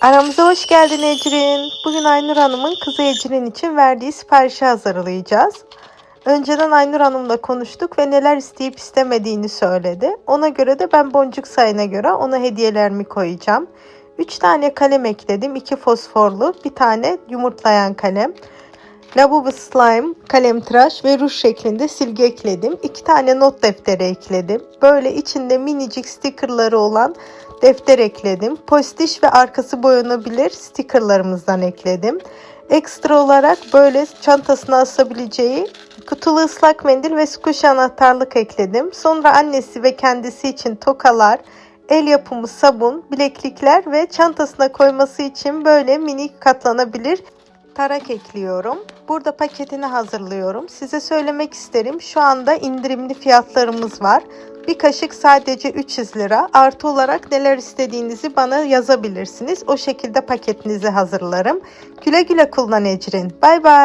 Aramıza hoş geldin Ecrin. Bugün Aynur Hanım'ın kızı Ecrin için verdiği siparişi hazırlayacağız. Önceden Aynur Hanım'la konuştuk ve neler isteyip istemediğini söyledi. Ona göre de ben boncuk sayına göre ona hediyelerimi koyacağım. 3 tane kalem ekledim. 2 fosforlu, bir tane yumurtlayan kalem. Lavabo slime, kalem tıraş ve ruj şeklinde silgi ekledim. 2 tane not defteri ekledim. Böyle içinde minicik stickerları olan defter ekledim. Postiş ve arkası boyanabilir stickerlarımızdan ekledim. Ekstra olarak böyle çantasına asabileceği kutulu ıslak mendil ve squish anahtarlık ekledim. Sonra annesi ve kendisi için tokalar, el yapımı sabun, bileklikler ve çantasına koyması için böyle minik katlanabilir tarak ekliyorum. Burada paketini hazırlıyorum. Size söylemek isterim. Şu anda indirimli fiyatlarımız var. Bir kaşık sadece 300 lira. Artı olarak neler istediğinizi bana yazabilirsiniz. O şekilde paketinizi hazırlarım. Güle güle kullan Ecrin. Bay bay.